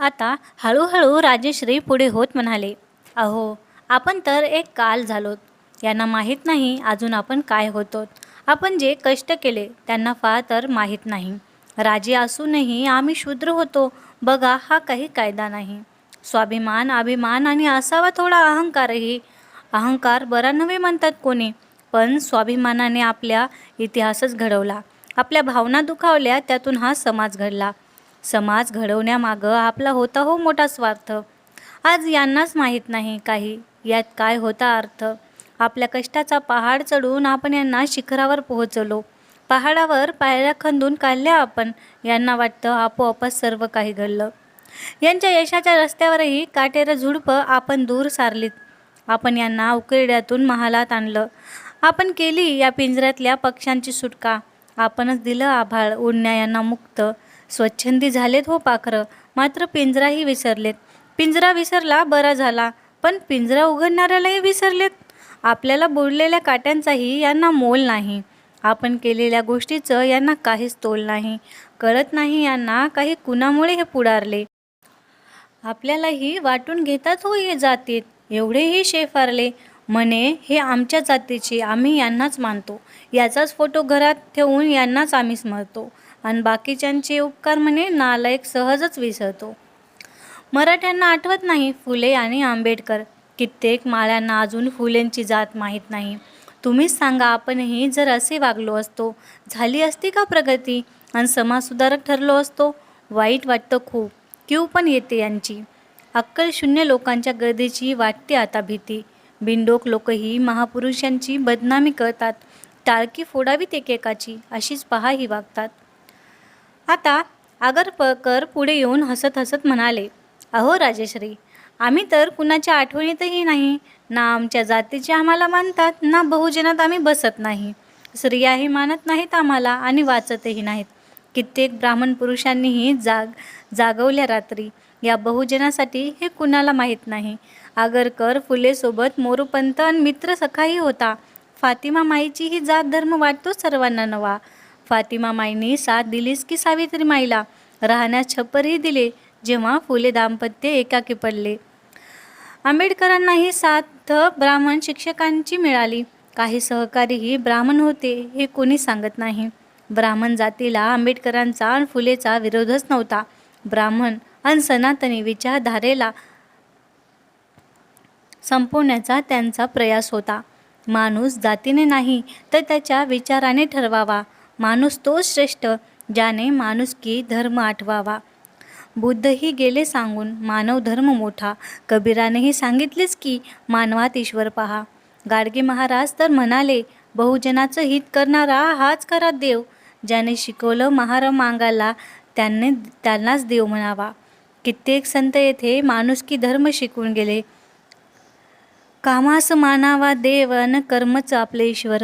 आता हळूहळू राजेश्री पुढे होत म्हणाले अहो आपण तर एक काल झालोत. यांना माहीत नाही अजून आपण काय होतो आपण जे कष्ट केले त्यांना फार तर माहीत नाही. राजे असूनही आम्ही शूद्र होतो. बघा हा काही कायदा नाही. स्वाभिमान अभिमान आणि असावा थोडा अहंकारही. अहंकार बरा नव्हे म्हणतात कोणी. पण स्वाभिमानाने आपल्या इतिहासच घडवला. आपल्या भावना दुखावल्या त्यातून हा समाज घडला. समाज घडवण्यामागं आपला होता हो मोठा स्वार्थ. आज यांनाच माहीत नाही काही. यात काय होता अर्थ? आपल्या कष्टाचा पहाड चढून आपण यांना शिखरावर पोहोचलो. पहाडावर पायऱ्या खंदून काढल्या आपण. यांना वाटतं आपोआपच सर्व काही घडलं. यांच्या यशाच्या रस्त्यावरही काटेरं झुडपं आपण दूर सारलीत. आपण यांना उकिरड्यातून महालात आणलं. आपण केली या पिंजऱ्यातल्या पक्ष्यांची सुटका. आपणच दिलं आभाळ उडण्या यांना मुक्त. स्वच्छंदी झालेत हो पाखरं. मात्र पिंजराही विसरलेत. पिंजरा विसरला बरा झाला. पण पिंजरा उघडणाऱ्यालाही विसरलेत. आपल्याला बुडलेल्या काट्यांचाही यांना मोल नाही. आपण केलेल्या गोष्टीचं यांना काहीच तोल नाही. कळत नाही यांना काही कुणामुळे हे पुढारले. आपल्यालाही वाटून घेतात हो ये जातीत. एवढेही शेफारले. म्हणे हे आमच्या जातीची आम्ही यांनाच मानतो. याचाच फोटो घरात ठेवून यांनाच आम्ही स्मरतो आणि बाकीच्यांचे उपकार म्हणे नालायक सहजच विसरतो. मराठ्यांना आठवत नाही फुले आणि आंबेडकर. कित्येक माळ्यांना अजून फुलेंची जात माहीत नाही. तुम्हीच सांगा आपणही जर असे वागलो असतो झाली असती का प्रगती? आणि समाजसुधारक ठरलो असतो? वाईट वाटतं खूप. क्यू पण येते यांची. अक्कल शून्य लोकांच्या गर्दीची वाटते आता भीती. बिंडोक लोकही महापुरुषांची बदनामी करतात. टाळकी फोडावीत एकेकाची अशीच पहा ही वागतात. आता आगरकर पुढे येऊन हसत हसत म्हणाले अहो राजेश्री आम्ही तर कुणाच्या आठवणीतही नाही. ना आमच्या जातीचे आम्हाला मानतात ना बहुजनात आम्ही बसत नाही. स्त्रियाही मानत नाहीत आम्हाला आणि वाचतही नाहीत. कित्येक ब्राह्मण पुरुषांनीही जाग जागवल्या रात्री. या बहुजनासाठी हे कुणाला माहीत नाही. आगरकर फुलेसोबत मोरूपंत आणि मित्र सखाही होता. फातिमा माईची ही जात धर्म वाटतो सर्वांना नवा. फातिमा माईंनी साथ दिलीस की सावित्री माईला? राहण्यास छप्परही दिले जेव्हा फुले दाम्पत्य एकाकी पडले. आंबेडकरांनाही साथ ब्राह्मण शिक्षकांची मिळाली. काही सहकारीही ब्राह्मण होते हे कोणी सांगत नाही. ब्राह्मण जातीला आंबेडकरांचा आणि फुलेचा विरोधच नव्हता. ब्राह्मण आणि सनातनी विचारधारेला संपवण्याचा त्यांचा प्रयास होता. माणूस जातीने नाही तर त्याच्या विचाराने ठरवावा. माणूस तोच श्रेष्ठ ज्याने माणुसकी धर्म आठवावा. बुद्धही गेले सांगून मानव धर्म मोठा. कबीरानेही सांगितलेच की मानवात ईश्वर पहा. गाडगे महाराज तर म्हणाले बहुजनाचं हित करणारा हाच खरा देव. ज्याने शिकवलं महार मांगाला त्यांनी त्यांनाच देव म्हणावा. कित्येक संत येथे माणुसकी धर्म शिकून गेले. कामास मानावा देव न कर्मच आपले ईश्वर.